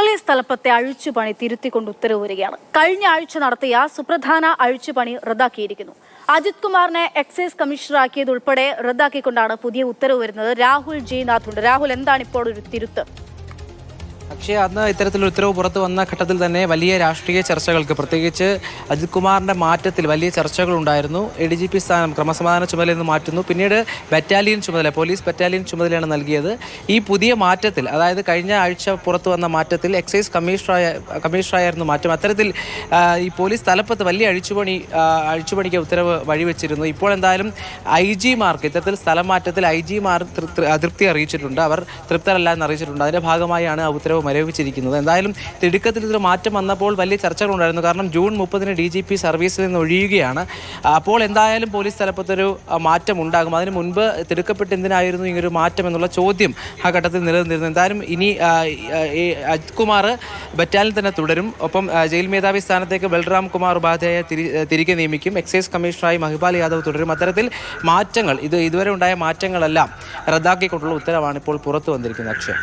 Police സ്ഥലപ്പത്തെ അഴിച്ചുപണി തിരുത്തിക്കൊണ്ട് ഉത്തരവ് വരികയാണ് കഴിഞ്ഞ ആഴ്ച നടത്തിയ സുപ്രധാന അഴിച്ചുപണി റദ്ദാക്കിയിരിക്കുന്നു. അജിത് കുമാറിനെ എക്സൈസ് കമ്മീഷണറാക്കിയതുൾപ്പെടെ റദ്ദാക്കിക്കൊണ്ടാണ് പുതിയ ഉത്തരവ് വരുന്നത്. രാഹുൽ ജി നാഥുണ്ട്. രാഹുൽ എന്താണ് ഇപ്പോൾ ഒരു തിരുത്ത്? പക്ഷേ അന്ന് ഇത്തരത്തിലൊരു ഉത്തരവ് പുറത്തു വന്ന ഘട്ടത്തിൽ തന്നെ വലിയ രാഷ്ട്രീയ ചർച്ചകൾക്ക് പ്രത്യേകിച്ച് അജിത് കുമാറിന്റെ മാറ്റത്തിൽ വലിയ ചർച്ചകൾ ഉണ്ടായിരുന്നു. എ ഡി ജി പി സ്ഥാനം ക്രമസമാധാന ചുമതല നിന്ന് മാറ്റുന്നു. പിന്നീട് ബറ്റാലിയൻ ചുമതല പോലീസ് ബറ്റാലിയൻ ചുമതലയാണ് നൽകിയത്. ഈ പുതിയ മാറ്റത്തിൽ അതായത് കഴിഞ്ഞ ആഴ്ച പുറത്തു വന്ന മാറ്റത്തിൽ എക്സൈസ് കമ്മീഷണറായ കമ്മീഷണറായിരുന്നു മാറ്റം. അത്തരത്തിൽ ഈ പോലീസ് തലപ്പത്ത് വലിയ അഴിച്ചുപണി അഴിച്ചുപണിക്ക് ഉത്തരവ് വഴിവെച്ചിരുന്നു. ഇപ്പോൾ എന്തായാലും ഐ ജിമാർക്ക് ഇത്തരത്തിൽ സ്ഥലം മാറ്റത്തിൽ ഐ ജിമാർ തൃപ്തി അറിയിച്ചിട്ടുണ്ട്. അവർ തൃപ്തരല്ല എന്ന് അറിയിച്ചിട്ടുണ്ട്. അതിന്റെ ഭാഗമായാണ് ആ ഉത്തരവ് മരവിപ്പിച്ചിരിക്കുന്നത്. എന്തായാലും തിടുക്കത്തിൽ ഇതിൽ മാറ്റം വന്നപ്പോൾ വലിയ ചർച്ചകളുണ്ടായിരുന്നു. കാരണം ജൂൺ മുപ്പതിന് ഡി ജി പി സർവീസിൽ നിന്ന് ഒഴിയുകയാണ്. അപ്പോൾ എന്തായാലും പോലീസ് തലപ്പത്തൊരു മാറ്റം ഉണ്ടാകും. അതിന് മുൻപ് തിടുക്കപ്പെട്ട് എന്തിനായിരുന്നു ഇങ്ങനൊരു മാറ്റം എന്നുള്ള ചോദ്യം ആ ഘട്ടത്തിൽ നിലനിന്നിരുന്നു. എന്തായാലും ഇനി അജിത് കുമാർ ബറ്റാലിൽ തന്നെ തുടരും. ഒപ്പം ജയിൽ മേധാവി സ്ഥാനത്തേക്ക് ബൽറാം കുമാർ ഉപാധ്യായ തിരി തിരികെ നിയമിക്കും. എക്സൈസ് കമ്മീഷണറായി മഹിപാൽ യാദവ് തുടരും. അത്തരത്തിൽ മാറ്റങ്ങൾ ഇത് ഇതുവരെ ഉണ്ടായ മാറ്റങ്ങളെല്ലാം റദ്ദാക്കിക്കൊണ്ടുള്ള ഉത്തരവാണ് ഇപ്പോൾ പുറത്തു വന്നിരിക്കുന്നത് അക്ഷയ്.